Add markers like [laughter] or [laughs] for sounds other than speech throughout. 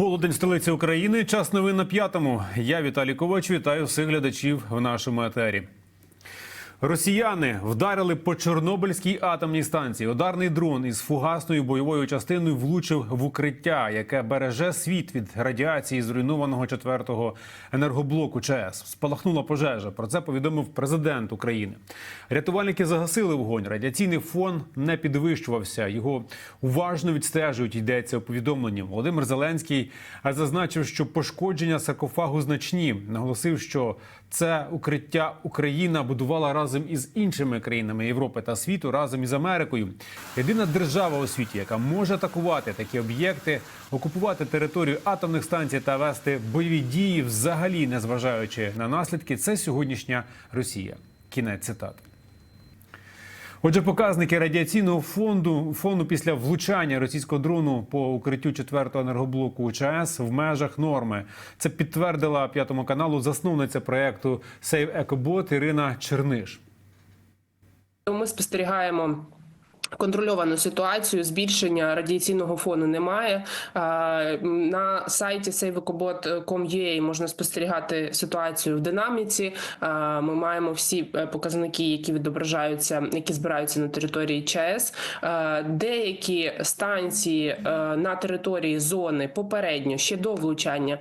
Полудень столиці України. Час новин на п'ятому. Я Віталій Ковач. Вітаю всіх глядачів в нашому етері. Росіяни вдарили по Чорнобильській атомній станції. Ударний дрон із фугасною бойовою частиною влучив в укриття, яке береже світ від радіації зруйнованого четвертого енергоблоку ЧАЕС. Спалахнула пожежа. Про це повідомив президент України. Рятувальники загасили вогонь. Радіаційний фон не підвищувався. Його уважно відстежують. Йдеться у повідомленні. Володимир Зеленський зазначив, що пошкодження саркофагу значні. Наголосив, що це укриття Україна будувала разом із іншими країнами Європи та світу, разом із Америкою. Єдина держава у світі, яка може атакувати такі об'єкти, окупувати територію атомних станцій та вести бойові дії, взагалі не зважаючи на наслідки, це сьогоднішня Росія. Кінець цитати. Отже, показники радіаційного фонду фону після влучання російського дрону по укриттю четвертого енергоблоку ЧАЕС в межах норми. Це підтвердила п'ятому каналу засновниця проекту Save EcoBot Ірина Черниш. Ми спостерігаємо. Контрольовану ситуацію збільшення радіаційного фону немає. На сайті saveecobot.com.ua можна спостерігати ситуацію в динаміці. Ми маємо всі е, показники, які відображаються, які збираються на території ЧАЕС. Деякі станції е, на території зони попередньо ще до влучання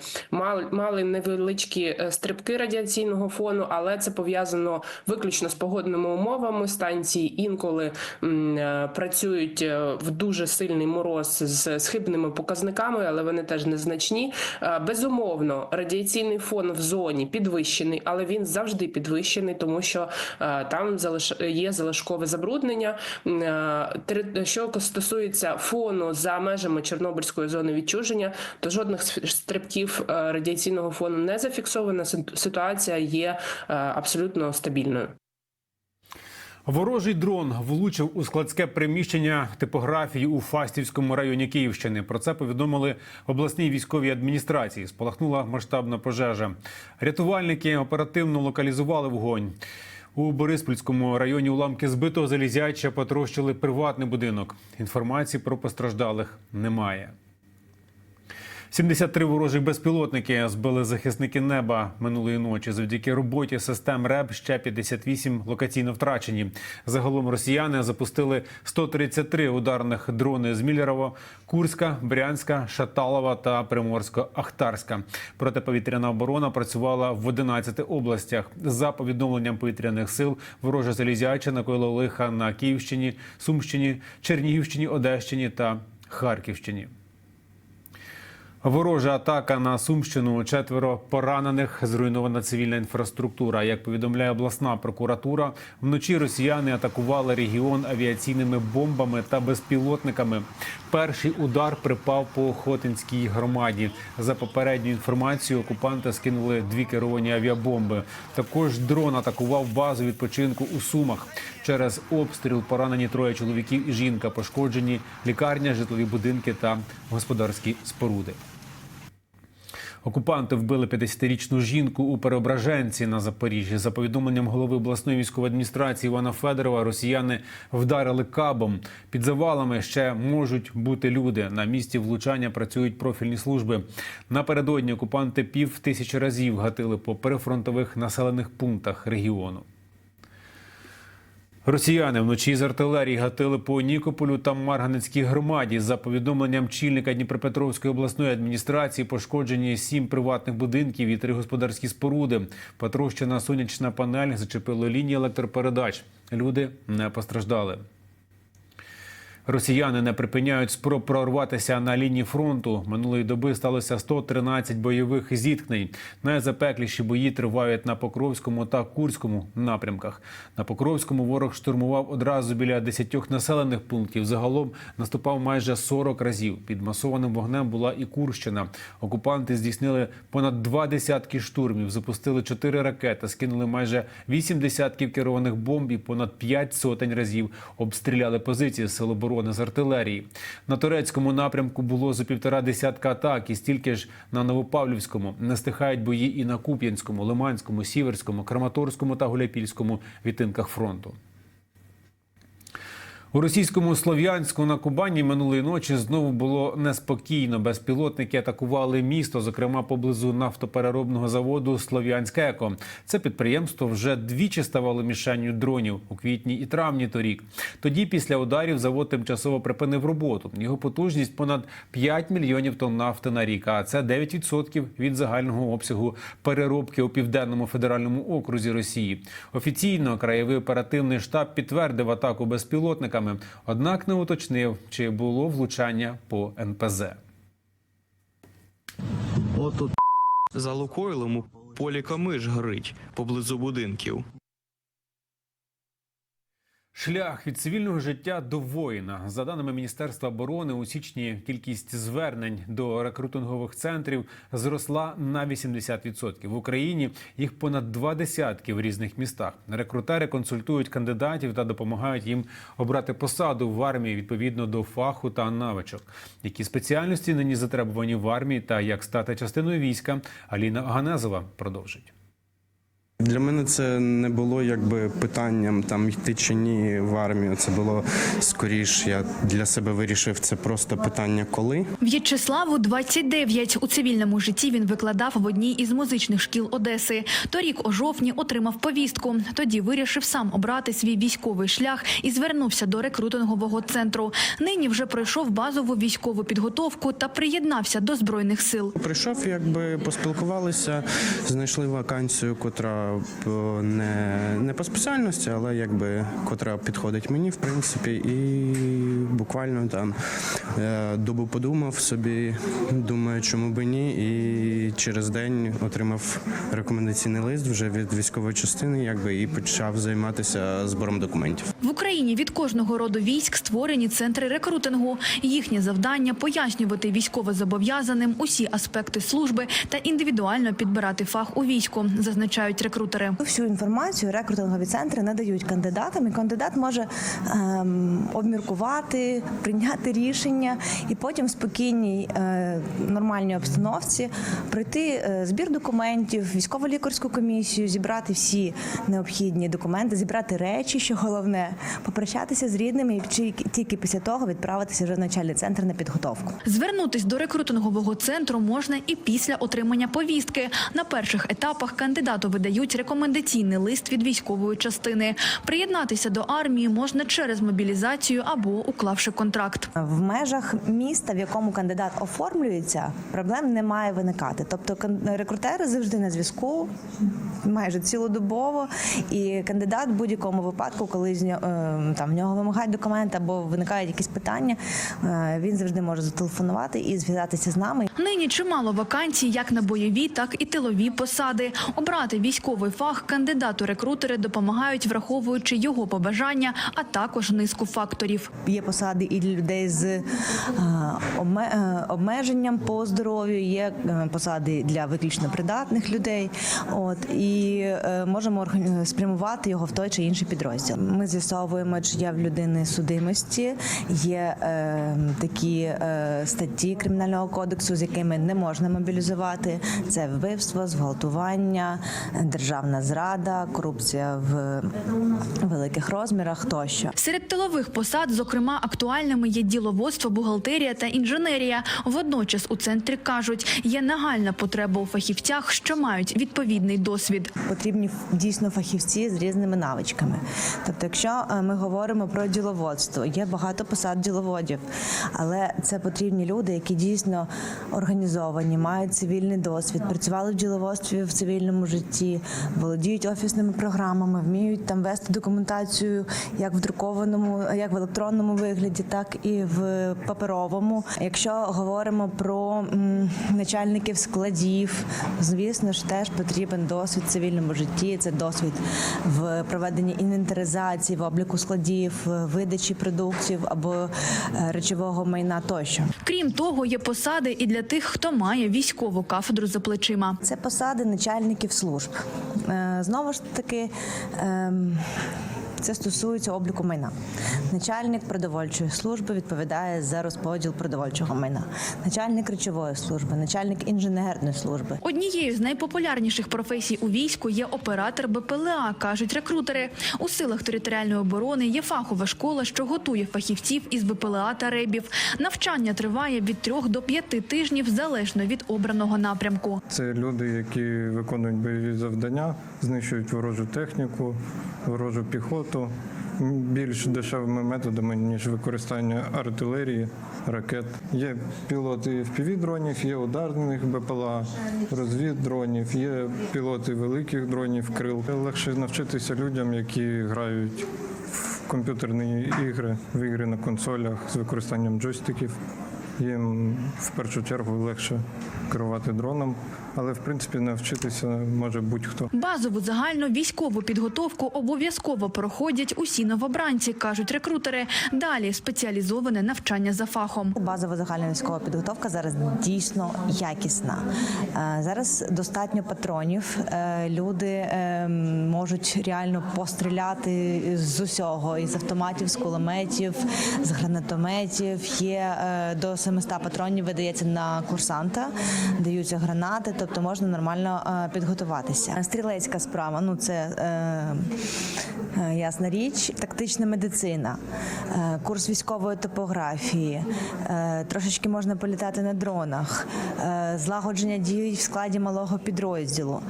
мали, невеличкі е, стрибки радіаційного фону, але це пов'язано виключно з погодними умовами. Станції інколи працюють е, в дуже сильний мороз з схибними показниками, але вони теж незначні. Е, Безумовно, радіаційний фон в зоні підвищений, але він завжди підвищений, тому що е, там є залишкове забруднення. Що стосується фону за межами Чорнобильської зони відчуження, то жодних стрибків радіаційного фону не зафіксовано. Ситуація є абсолютно стабільною. Ворожий дрон влучив у складське приміщення типографії у Фастівському районі Київщини. Про це повідомили обласній військовій адміністрації. Спалахнула масштабна пожежа. Рятувальники оперативно локалізували вогонь. У Бориспільському районі уламки збитого залізяча потрощили приватний будинок. Інформації про постраждалих немає. 73 ворожих безпілотники збили захисники неба минулої ночі. Завдяки роботі систем РЕБ ще 58 локаційно втрачені. Загалом росіяни запустили 133 ударних дрони з Міллєрово, Курська, Брянська, Шаталова та Приморсько-Ахтарська. Протиповітряна оборона працювала в 11 областях. За повідомленням повітряних сил, ворожа залізяча накоїла лиха на Київщині, Сумщині, Чернігівщині, Одещині та Харківщині. Ворожа атака на Сумщину. Четверо поранених. Зруйнована цивільна інфраструктура. Як повідомляє обласна прокуратура, вночі росіяни атакували регіон авіаційними бомбами та безпілотниками. Перший удар припав по Хотинській громаді. За попередньою інформацією, окупанти скинули дві керовані авіабомби. Також дрон атакував базу відпочинку у Сумах. Через обстріл поранені троє чоловіків і жінка. Пошкоджені лікарня, житлові будинки та господарські споруди. Окупанти вбили 50-річну жінку у Переображенці на Запоріжжі. За повідомленням голови обласної військової адміністрації Івана Федорова, росіяни вдарили кабом. Під завалами ще можуть бути люди. На місці влучання працюють профільні служби. Напередодні окупанти пів тисячі разів гатили по перефронтових населених пунктах регіону. Росіяни вночі з артилерії гатили по Нікополю та Марганецькій громаді. За повідомленням чільника Дніпропетровської обласної адміністрації пошкоджені сім приватних будинків і три господарські споруди. Патрощена сонячна панель зачепила лінії електропередач. Люди не постраждали. Росіяни не припиняють спроб прорватися на лінії фронту. Минулої доби сталося 113 бойових зіткнень. Найзапекліші бої тривають на Покровському та Курському напрямках. На Покровському ворог штурмував одразу біля 10 населених пунктів. Загалом наступав майже 40 разів. Під масованим вогнем була і Курщина. Окупанти здійснили понад два десятки штурмів, запустили чотири ракети, скинули майже вісім десятків керованих бомб і понад п'ять сотень разів обстріляли позиції сил оборони з артилерії. На турецькому напрямку було за півтора десятка атак, і стільки ж на Новопавлівському. Не стихають бої і на Куп'янському, Лиманському, Сіверському, Краматорському та Гуляпільському відтинках фронту. У російському Слов'янську на Кубані минулої ночі знову було неспокійно. Безпілотники атакували місто, зокрема поблизу нафтопереробного заводу Слов'янськ-Еко. Це підприємство вже двічі ставало мішенню дронів у квітні і травні торік. Тоді, після ударів, завод тимчасово припинив роботу. Його потужність понад 5 мільйонів тонн нафти на рік. А це 9% від загального обсягу переробки у південному федеральному окрузі Росії. Офіційно краєвий оперативний штаб підтвердив атаку безпілотниками, однак не уточнив, чи було влучання по НПЗ. От тут За Лукойлом у полі Камиш горить поблизу будинків. Шлях від цивільного життя до воїна. За даними Міністерства оборони, у січні кількість звернень до рекрутингових центрів зросла на 80%. В Україні їх понад два десятки в різних містах. Рекрутери консультують кандидатів та допомагають їм обрати посаду в армії відповідно до фаху та навичок. Які спеціальності нині затребувані в армії та як стати частиною війська? Аліна Ганезова продовжить. Для мене це не було якби питанням там йти чи ні в армію. Це було скоріш. Я для себе вирішив це просто питання коли. В'ячеславу 29. У цивільному житті він викладав в одній із музичних шкіл Одеси. Торік у жовтні отримав повістку. Тоді вирішив сам обрати свій військовий шлях і звернувся до рекрутингового центру. Нині вже пройшов базову військову підготовку та приєднався до збройних сил. Прийшов, якби поспілкувалися, знайшли вакансію, котра не, не по спеціальності, але якби котра підходить мені, в принципі, і буквально там е, добу подумав собі, думаю, чому би ні. І через день отримав рекомендаційний лист вже від військової частини, якби і почав займатися збором документів. В Україні від кожного роду військ створені центри рекрутингу. Їхнє завдання пояснювати військовозобов'язаним усі аспекти служби та індивідуально підбирати фах у війську, зазначають рекрутери. Всю інформацію рекрутингові центри надають кандидатам, і кандидат може ем, обміркувати, прийняти рішення і потім в спокійній е, нормальній обстановці пройти е, збір документів, військово-лікарську комісію, зібрати всі необхідні документи, зібрати речі, що головне, попрощатися з рідними і тільки після того відправитися вже в начальний центр на підготовку. Звернутись до рекрутингового центру можна і після отримання повістки. На перших етапах кандидату видають рекомендаційний лист від військової частини. Приєднатися до армії можна через мобілізацію або уклавши контракт. В межах міста, в якому кандидат оформлюється, проблем не має виникати. Тобто рекрутери завжди на зв'язку, майже цілодобово, і кандидат в будь-якому випадку, коли з нього, е, там в нього вимагають документи або виникають якісь питання, е, він завжди може зателефонувати і зв'язатися з нами. Нині чимало вакансій як на бойові, так і тилові посади. Обрати військовий фах кандидату рекрутери допомагають, враховуючи його побажання, а також низку факторів. Є посади і для людей з е, е, обмеженням по здоров'ю, є е, посади для виключно придатних людей. От і можемо спрямувати його в той чи інший підрозділ. Ми з'ясовуємо, чи є в людини судимості, є е, такі е, статті кримінального кодексу, з якими не можна мобілізувати. Це вбивство, зґвалтування, державна зрада, корупція в великих розмірах тощо. Серед тилових посад, зокрема, актуальними є діловодство, бухгалтерія та інженерія. Водночас у центрі кажуть, є нагальна потреба у фахівцях, що мають відповідний досвід. потрібні дійсно фахівці з різними навичками. Тобто, якщо е, ми говоримо про діловодство, є багато посад діловодів, але це потрібні люди, які дійсно організовані, мають цивільний досвід, працювали в діловодстві в цивільному житті, володіють офісними програмами, вміють там вести документацію як в друкованому, як в електронному вигляді, так і в паперовому. Якщо говоримо про начальників складів, звісно ж теж потрібен досвід в цивільному житті. Це досвід в проведенні інвентаризації, в обліку складів, видачі продуктів або е, речового майна тощо. Крім того, є посади і для тих, хто має військову кафедру за плечима. Це посади начальників служб. Е, Знову ж таки. Це стосується обліку майна. Начальник продовольчої служби відповідає за розподіл продовольчого майна, начальник речової служби, начальник інженерної служби. Однією з найпопулярніших професій у війську є оператор БПЛА, кажуть рекрутери. У силах територіальної оборони є фахова школа, що готує фахівців із БПЛА та ребів. Навчання триває від трьох до п'яти тижнів залежно від обраного напрямку. Це люди, які виконують бойові завдання, знищують ворожу техніку, ворожу піхоту м, більш дешевими методами, ніж використання артилерії, ракет. Є пілоти FPV-дронів, є ударних БПЛА, розвіддронів, є пілоти великих дронів, крил. Легше навчитися людям, які грають в комп'ютерні ігри, в ігри на консолях з використанням джойстиків. Їм в першу чергу легше керувати дроном, але в принципі навчитися може будь-хто. Базову загальну військову підготовку обов'язково проходять усі новобранці, кажуть рекрутери. Далі спеціалізоване навчання за фахом. Базова загальна військова підготовка зараз дійсно якісна. Е, Зараз достатньо патронів. Е, Люди е, можуть реально постріляти з усього із автоматів, з кулеметів, з гранатометів. Є до 700 патронів видається на курсанта, даються гранати, тобто можна нормально е, підготуватися. Стрілецька справа, ну це е, е, ясна річ. Тактична медицина, е, курс військової топографії, е, трошечки можна політати на дронах, е, злагодження дій в складі малого підрозділу.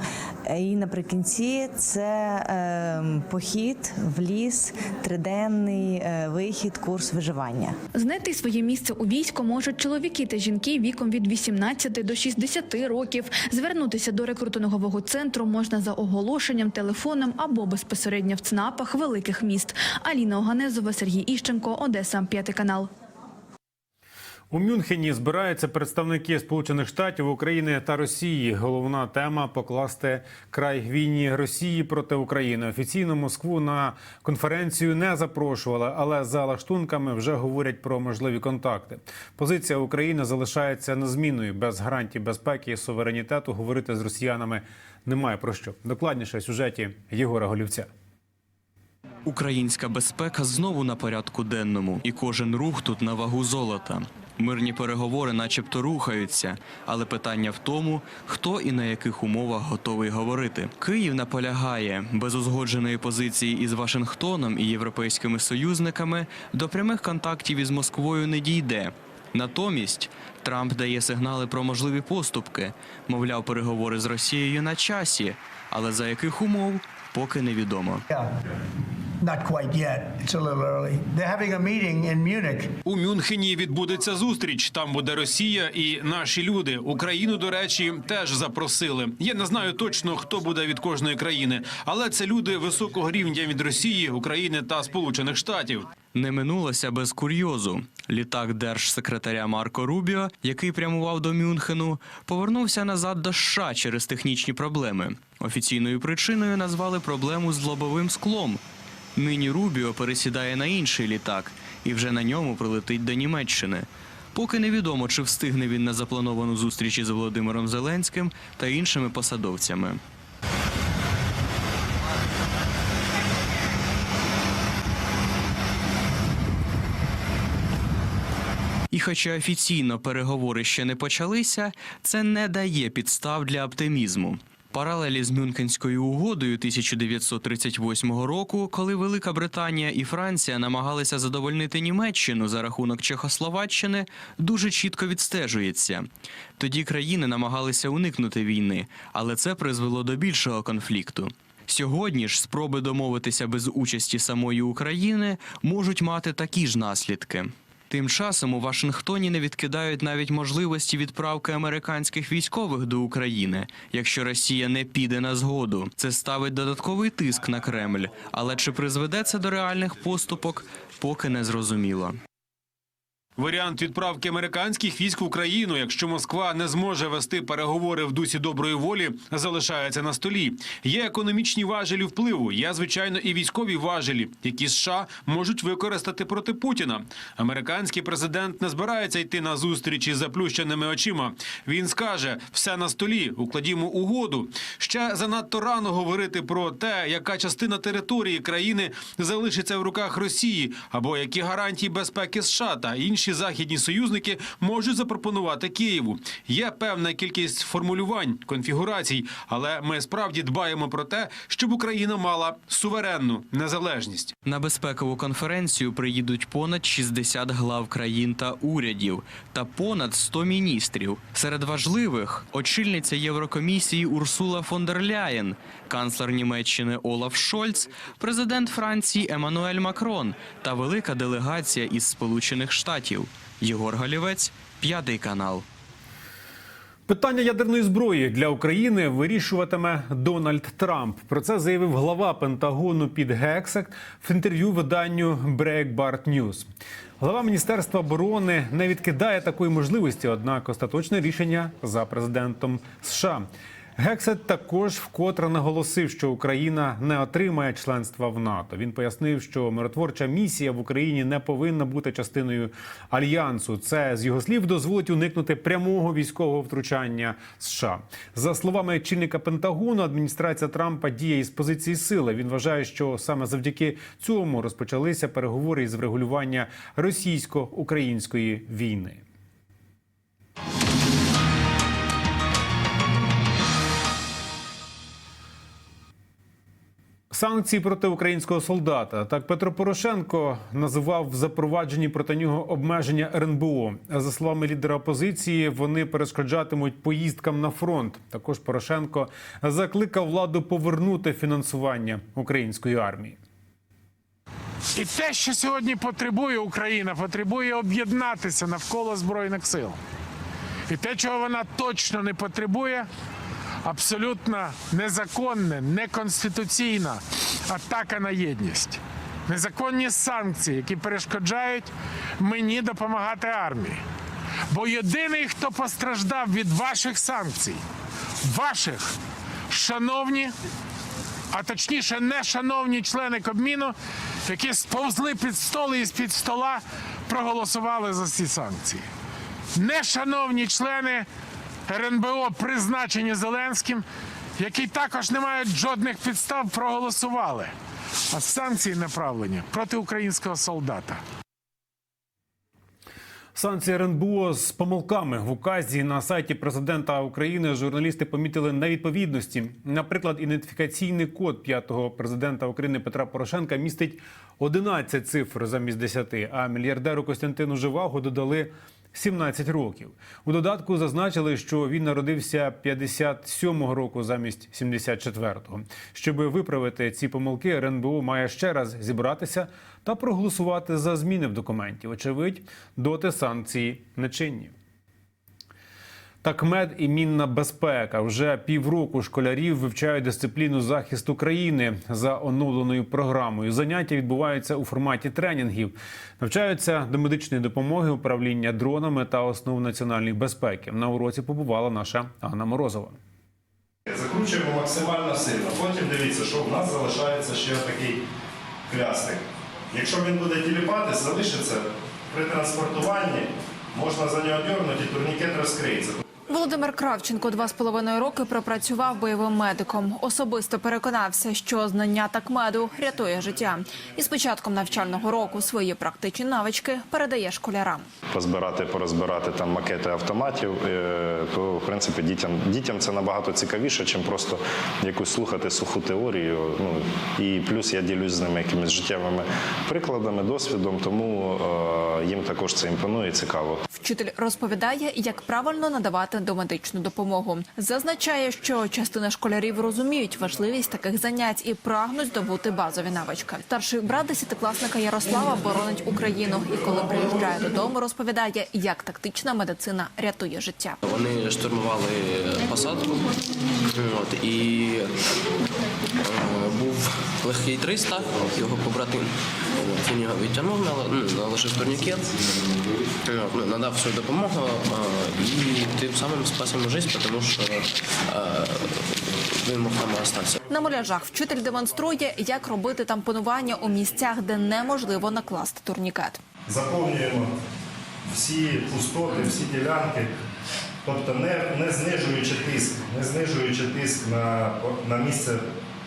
І наприкінці це е, похід в ліс, триденний е, вихід, курс виживання. Знайти своє місце у війську можуть чоловіки та жінки віком від 18 до 60 років. Звернутися до рекрутингового центру можна за оголошенням, телефоном або безпосередньо в ЦНАПах великих міст. Аліна Оганезова, Сергій Іщенко, Одеса, п'ятий канал. У Мюнхені збираються представники Сполучених Штатів, України та Росії. Головна тема покласти край війні Росії проти України. Офіційно Москву на конференцію не запрошували, але за лаштунками вже говорять про можливі контакти. Позиція України залишається незмінною. Без гарантій безпеки і суверенітету говорити з росіянами немає про що. Докладніше в сюжеті Єгора Голівця. Українська безпека знову на порядку денному, і кожен рух тут на вагу золота. Мирні переговори, начебто, рухаються, але питання в тому, хто і на яких умовах готовий говорити. Київ наполягає без узгодженої позиції із Вашингтоном і європейськими союзниками до прямих контактів із Москвою не дійде. Натомість Трамп дає сигнали про можливі поступки, мовляв, переговори з Росією на часі, але за яких умов поки невідомо. У Мюнхені відбудеться зустріч. Там буде Росія і наші люди. Україну, до речі, теж запросили. Я не знаю точно, хто буде від кожної країни, але це люди високого рівня від Росії, України та Сполучених Штатів. Не минулося без курйозу. Літак держсекретаря Марко Рубіо, який прямував до Мюнхену, повернувся назад до США через технічні проблеми. Офіційною причиною назвали проблему з лобовим склом. Нині Рубіо пересідає на інший літак і вже на ньому прилетить до Німеччини. Поки невідомо, чи встигне він на заплановану зустріч із Володимиром Зеленським та іншими посадовцями. І хоча офіційно переговори ще не почалися, це не дає підстав для оптимізму. Паралелі з Мюнхенською угодою 1938 року, коли Велика Британія і Франція намагалися задовольнити Німеччину за рахунок Чехословаччини, дуже чітко відстежується. Тоді країни намагалися уникнути війни, але це призвело до більшого конфлікту. Сьогодні ж спроби домовитися без участі самої України можуть мати такі ж наслідки. Тим часом у Вашингтоні не відкидають навіть можливості відправки американських військових до України, якщо Росія не піде на згоду. Це ставить додатковий тиск на Кремль. Але чи призведе це до реальних поступок, поки не зрозуміло. Варіант відправки американських військ в Україну, якщо Москва не зможе вести переговори в дусі доброї волі, залишається на столі. Є економічні важелі впливу, є звичайно і військові важелі, які США можуть використати проти Путіна. Американський президент не збирається йти на зустрічі з заплющеними очима. Він скаже: все на столі, укладімо угоду. Ще занадто рано говорити про те, яка частина території країни залишиться в руках Росії, або які гарантії безпеки США та інші західні союзники можуть запропонувати Києву. Є певна кількість формулювань, конфігурацій, але ми справді дбаємо про те, щоб Україна мала суверенну незалежність. На безпекову конференцію приїдуть понад 60 глав країн та урядів та понад 100 міністрів. Серед важливих очільниця Єврокомісії Урсула фон дер Ляєн, канцлер Німеччини Олаф Шольц, президент Франції Еммануель Макрон та велика делегація із Сполучених Штатів. Єгор Галівець, п'ятий канал. Питання ядерної зброї для України вирішуватиме Дональд Трамп. Про це заявив глава Пентагону Під Гексек в інтерв'ю виданню Breitbart News. Глава міністерства оборони не відкидає такої можливості, однак остаточне рішення за президентом США. Гексет також вкотре наголосив, що Україна не отримає членства в НАТО. Він пояснив, що миротворча місія в Україні не повинна бути частиною альянсу. Це з його слів дозволить уникнути прямого військового втручання США. За словами очільника Пентагону, адміністрація Трампа діє із позиції сили. Він вважає, що саме завдяки цьому розпочалися переговори із врегулювання російсько-української війни. Санкції проти українського солдата так Петро Порошенко називав запроваджені проти нього обмеження РНБО. За словами лідера опозиції, вони перешкоджатимуть поїздкам на фронт. Також Порошенко закликав владу повернути фінансування української армії. І те, що сьогодні потребує Україна, потребує об'єднатися навколо Збройних сил. І те, чого вона точно не потребує, абсолютно незаконне, неконституційна атака на єдність. Незаконні санкції, які перешкоджають мені допомагати армії. Бо єдиний, хто постраждав від ваших санкцій, ваших, шановні а точніше, не шановні члени Кабміну, які сповзли під столи і з-під стола проголосували за ці санкції. Не шановні члени РНБО, призначені Зеленським, які також не мають жодних підстав, проголосували. А санкції направлені проти українського солдата. Санкції РНБО з помилками в указі на сайті президента України журналісти помітили невідповідності. Наприклад, ідентифікаційний код п'ятого президента України Петра Порошенка містить 11 цифр замість 10, а мільярдеру Костянтину Живаго додали 17 років. У додатку зазначили, що він народився 57-го року замість 74-го. Щоб виправити ці помилки, РНБО має ще раз зібратися та проголосувати за зміни в документі. Очевидь, доти санкції нечинні. Так, мед і мінна безпека. Вже півроку школярів вивчають дисципліну захисту країни за оновленою програмою. Заняття відбуваються у форматі тренінгів. Навчаються до медичної допомоги, управління дронами та основ національної безпеки. На уроці побувала наша Анна Морозова. Закручуємо максимально сильно. Потім дивіться, що в нас залишається ще такий хлястик. Якщо він буде тіліпатись, залишиться при транспортуванні, можна за нього дьорнути, турнікет розкриється. Володимир Кравченко два з половиною роки пропрацював бойовим медиком. Особисто переконався, що знання такмеду рятує життя. І з початком навчального року свої практичні навички передає школярам. Позбирати, порозбирати там макети автоматів, е, то в принципі дітям, дітям це набагато цікавіше, чим просто якусь слухати суху теорію. Ну і плюс я ділюсь з ними якимись життєвими прикладами, досвідом, тому е, їм також це імпонує і цікаво. Вчитель розповідає, як правильно надавати домедичну допомогу. Зазначає, що частина школярів розуміють важливість таких занять і прагнуть здобути базові навички. Старший брат десятикласника Ярослава боронить Україну, і коли приїжджає додому, розповідає, як тактична медицина рятує життя. Вони штурмували посадку, от, і Був легкий 300, його побратим. Він його відтягнув, нал- ну, наложив турнікет, ну, надав свою допомогу е, і тим самим спас йому життя, тому що е, він мог там залишитися. На муляжах вчитель демонструє, як робити тампонування у місцях, де неможливо накласти турнікет. заповнюємо всі пустоти, всі ділянки, тобто не, не знижуючи тиск, не знижуючи тиск на, на місце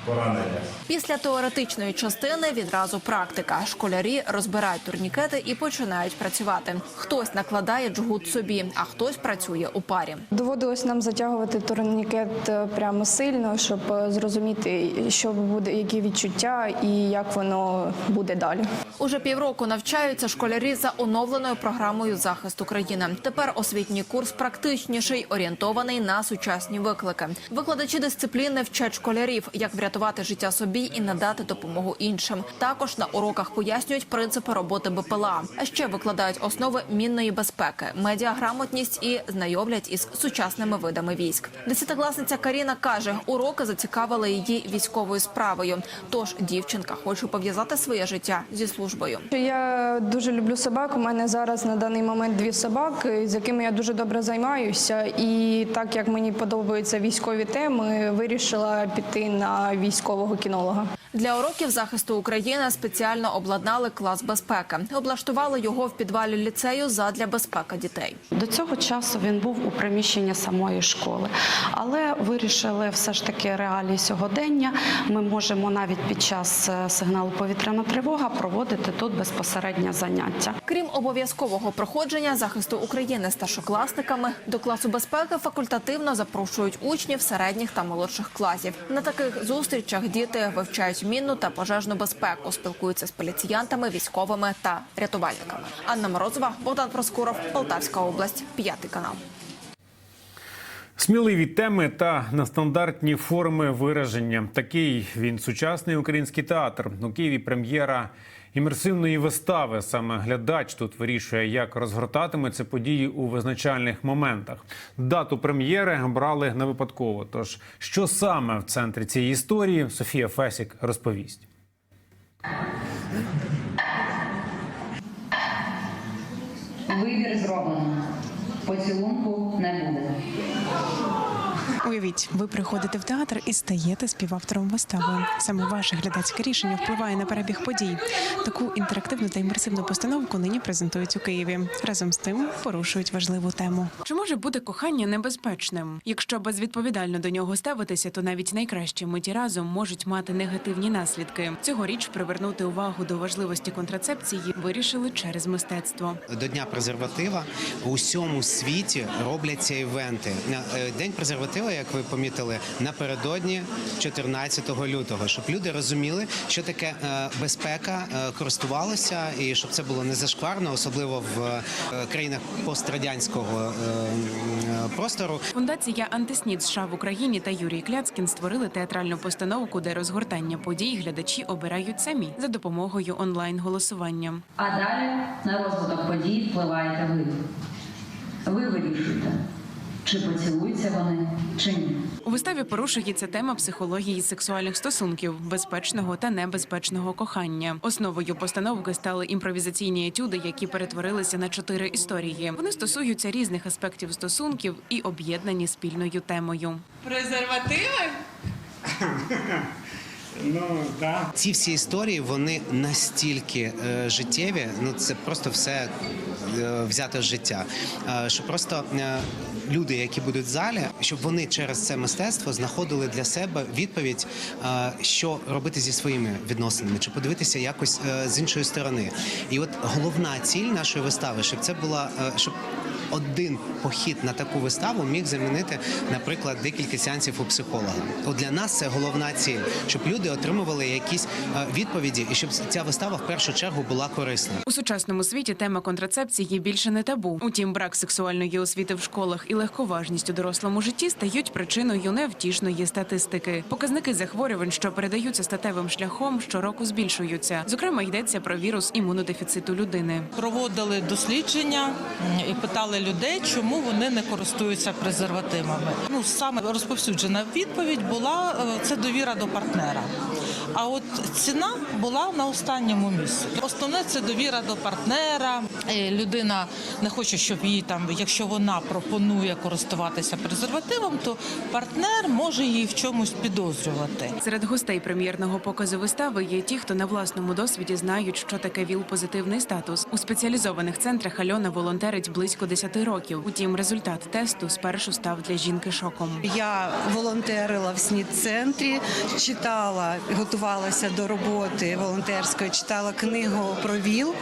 поранення. Після теоретичної частини відразу практика. Школярі розбирають турнікети і починають працювати. Хтось накладає джгут собі, а хтось працює у парі. Доводилось нам затягувати турнікет е, прямо сильно, щоб е, зрозуміти, що буде, які відчуття і як воно буде далі. Уже півроку навчаються школярі за оновленою програмою захисту країни. Тепер освітній курс практичніший, орієнтований на сучасні виклики. Викладачі дисципліни вчать школярів, як врятувати життя собі і надати допомогу іншим. Також на уроках пояснюють принципи роботи БПЛА. А ще викладають основи мінної безпеки, медіаграмотність і знайомлять із сучасними видами військ. Десятикласниця Каріна каже, уроки зацікавили її військовою справою. Тож дівчинка хоче пов'язати своє життя зі службою. Я дуже люблю собак. У мене зараз на даний момент дві собаки, з якими я дуже добре займаюся. І так як мені подобаються військові теми, вирішила піти на військового кінолога. Для уроків захисту України спеціально обладнали клас безпеки. Облаштували його в підвалі ліцею задля безпеки дітей. До цього часу він був у приміщенні самої школи, але вирішили все ж таки реалії сьогодення. Ми можемо навіть під час е, сигналу повітряна тривога проводити тут безпосередньо заняття. Крім обов'язкового проходження захисту України старшокласниками, до класу безпеки факультативно запрошують учнів середніх та молодших класів. На таких зустрічах діти вивчають мінну та пожежну безпеку, спілкуються з поліціянтами, військовими та рятувальниками. Анна Морозова, Богдан Проскуров, Полтавська область, п'ятий канал. Сміливі теми та нестандартні форми вираження. Такий він сучасний український театр. У Києві прем'єра імерсивної вистави. Саме глядач тут вирішує, як розгортатимуться події у визначальних моментах. Дату прем'єри брали не випадково. Тож, що саме в центрі цієї історії, Софія Фесік розповість. Вибір зроблено. Поцілунку не буде. Уявіть, ви приходите в театр і стаєте співавтором вистави. Саме ваше глядацьке рішення впливає на перебіг подій. Таку інтерактивну та імерсивну постановку нині презентують у Києві. Разом з тим порушують важливу тему. Чи може бути кохання небезпечним? Якщо безвідповідально до нього ставитися, то навіть найкращі миті разом можуть мати негативні наслідки. Цьогоріч привернути увагу до важливості контрацепції вирішили через мистецтво. До Дня презерватива у всьому світі робляться івенти. На- е, День презерватива, як ви помітили, напередодні 14 лютого, щоб люди розуміли, що таке е, безпека, е, користувалися, і щоб це було не зашкварно, особливо в е, країнах пострадянського простору. Фундація Антиснід США в Україні та Юрій Кляцкін створили театральну постановку, де розгортання подій глядачі обирають самі за допомогою онлайн голосування. А далі на розвиток подій впливаєте ви. Ви вирішуєте, чи поцілуються вони, чи ні. У виставі порушується тема психології сексуальних стосунків, безпечного та небезпечного кохання. Основою постановки стали імпровізаційні етюди, які перетворилися на чотири історії. Вони стосуються різних аспектів стосунків і об'єднані спільною темою. Презервативи? [laughs] Ці всі історії вони настільки е, життєві, ну це просто все е, взято з життя. Е, що просто е, люди, які будуть в залі, щоб вони через це мистецтво знаходили для себе відповідь, е, що робити зі своїми відносинами, чи подивитися якось е, з іншої сторони. І от головна ціль нашої вистави, щоб це була е, щоб. Один похід на таку виставу міг замінити, наприклад, декілька сеансів у психолога. От для нас це головна ціль, щоб люди отримували якісь е, відповіді, і щоб ця вистава в першу чергу була корисна. У сучасному світі тема контрацепції більше не табу. Утім, брак сексуальної освіти в школах і легковажність у дорослому житті стають причиною невтішної статистики. Показники захворювань, що передаються статевим шляхом, щороку збільшуються. Зокрема, йдеться про вірус імунодефіциту людини. Проводили дослідження і питали людей, чому вони не користуються презервативами. Ну саме розповсюджена відповідь була е, це довіра до партнера. А от ціна була на останньому місці. Основне це довіра до партнера. Е, Людина не хоче, щоб їй там, якщо вона пропонує користуватися презервативом, то партнер може її в чомусь підозрювати. Серед гостей прем'єрного показу вистави є ті, хто на власному досвіді знають, що таке ВІЛ-позитивний статус. У спеціалізованих центрах Альона волонтерить близько 10 років. Утім, результат тесту спершу став для жінки шоком. Я волонтерила в СНІД-центрі, читала, готувалася до роботи волонтерської, читала книгу про ВІЛ,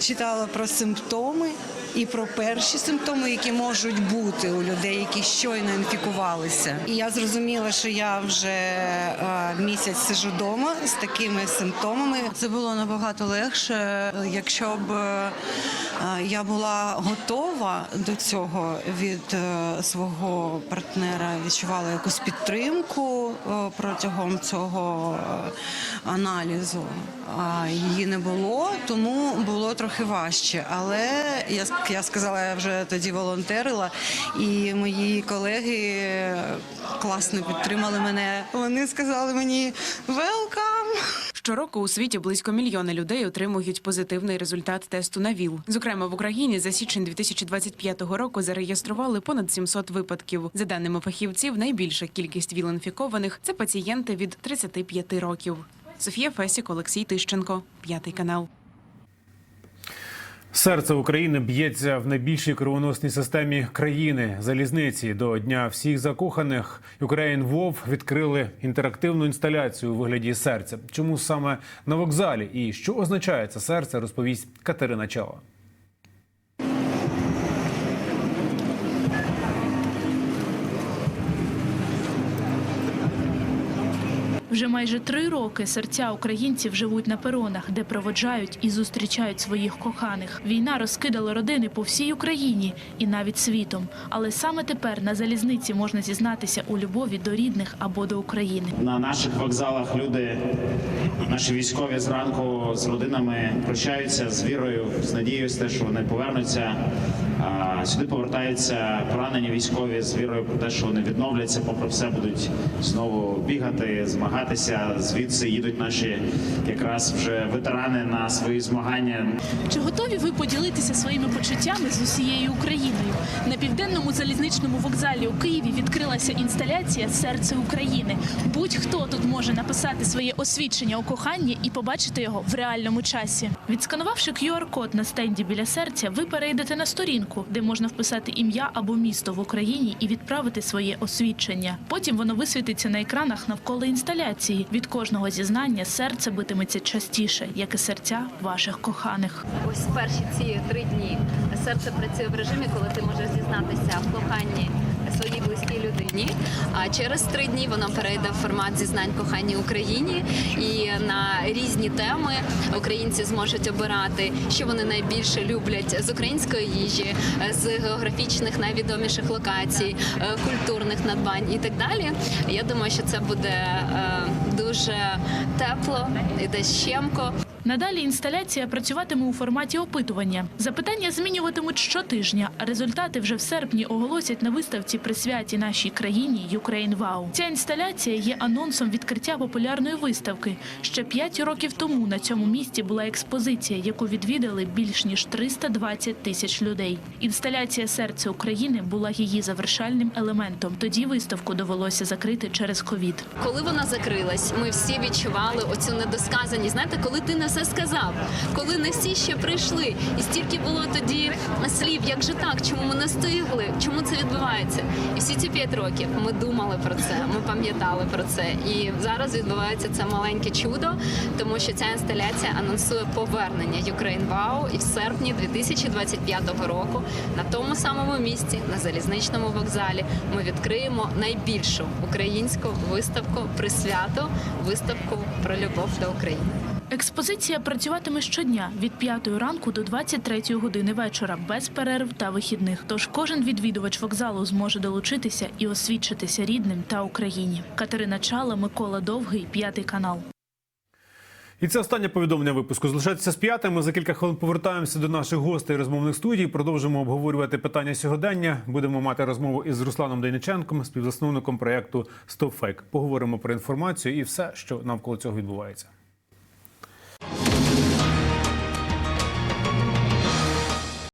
читала про симптоми і про перші симптоми, які можуть бути у людей, які щойно інфікувалися. І я зрозуміла, що я вже е, місяць сижу вдома з такими симптомами. Це було набагато легше, якщо б я була готова до цього від е, свого партнера, відчувала якусь підтримку е, протягом цього е, аналізу. Її не було, тому було трохи важче. Але я, я сказала, я вже тоді волонтерила, і мої колеги класно підтримали мене. Вони сказали мені «Welcome!» Щороку у світі близько мільйона людей отримують позитивний результат тесту на ВІЛ. Зокрема, в Україні за січень 2025 року зареєстрували понад 700 випадків. За даними фахівців, найбільша кількість ВІЛ-інфікованих – це пацієнти від 35 років. Софія Фесік, Олексій Тищенко, п'ятий канал. Серце України б'ється в найбільшій кровоносній системі країни залізниці. До дня всіх закоханих Україн Вов відкрили інтерактивну інсталяцію у вигляді серця. Чому саме на вокзалі і що означає це серце, розповість Катерина Чава. Вже майже три роки серця українців живуть на перонах, де проводжають і зустрічають своїх коханих. Війна розкидала родини по всій Україні і навіть світом. Але саме тепер на залізниці можна зізнатися у любові до рідних або до України. На наших вокзалах люди, наші військові зранку з родинами прощаються з вірою, з надією, те, що вони повернуться. Сюди повертаються поранені військові з вірою про те, що вони відновляться, попри все будуть знову бігати, змагатися. Звідси їдуть наші якраз вже ветерани на свої змагання. Чи готові ви поділитися своїми почуттями з усією Україною? На південному залізничному вокзалі у Києві відкрилася інсталяція Серце України. Будь-хто тут може написати своє освідчення у коханні і побачити його в реальному часі. Відсканувавши QR-код на стенді біля серця, ви перейдете на сторінку, де можна вписати ім'я або місто в Україні і відправити своє освідчення. Потім воно висвітиться на екранах навколо інсталяції. Від кожного зізнання серце битиметься частіше, як і серця ваших коханих. Ось перші ці три дні серце працює в режимі, коли ти можеш зізнатися в коханні близькій. А через три дні воно перейде в формат зізнань коханні Україні, і на різні теми українці зможуть обирати, що вони найбільше люблять з української їжі, з географічних найвідоміших локацій, е, культурних надбань і так далі. Я думаю, що це буде е, дуже тепло і десь щемко. Надалі інсталяція працюватиме у форматі опитування. Запитання змінюватимуть щотижня, а результати вже в серпні оголосять на виставці присвяті нашій країні Ukraine Wow. Ця інсталяція є анонсом відкриття популярної виставки. Ще п'ять років тому на цьому місці була експозиція, яку відвідали більш ніж 320 тисяч людей. Інсталяція серце України була її завершальним елементом. Тоді виставку довелося закрити через ковід. Коли вона закрилась, ми всі відчували оцю недосказаність. Знаєте, коли ти не все сказав, коли не всі ще прийшли, і стільки було тоді слів, як же так, чому ми не встигли, чому це відбувається? І всі ці п'ять років ми думали про це, ми пам'ятали про це. І зараз відбувається це маленьке чудо, тому що ця інсталяція анонсує повернення Ukraine Wow і в серпні 2025 року на тому самому місці, на залізничному вокзалі, ми відкриємо найбільшу українську виставку присвяту, виставку про любов до України. Експозиція працюватиме щодня від 5 ранку до 23 години вечора, без перерв та вихідних. Тож кожен відвідувач вокзалу зможе долучитися і освідчитися рідним та Україні. Катерина Чала, Микола Довгий, п'ятий канал. І це останнє повідомлення випуску. Залишайтеся з п'ятими. За кілька хвилин повертаємося до наших гостей розмовних студій. Продовжимо обговорювати питання сьогодення. Будемо мати розмову із Русланом Дейниченком, співзасновником проєкту «Стоп Фейк». Поговоримо про інформацію і все, що навколо цього відбувається.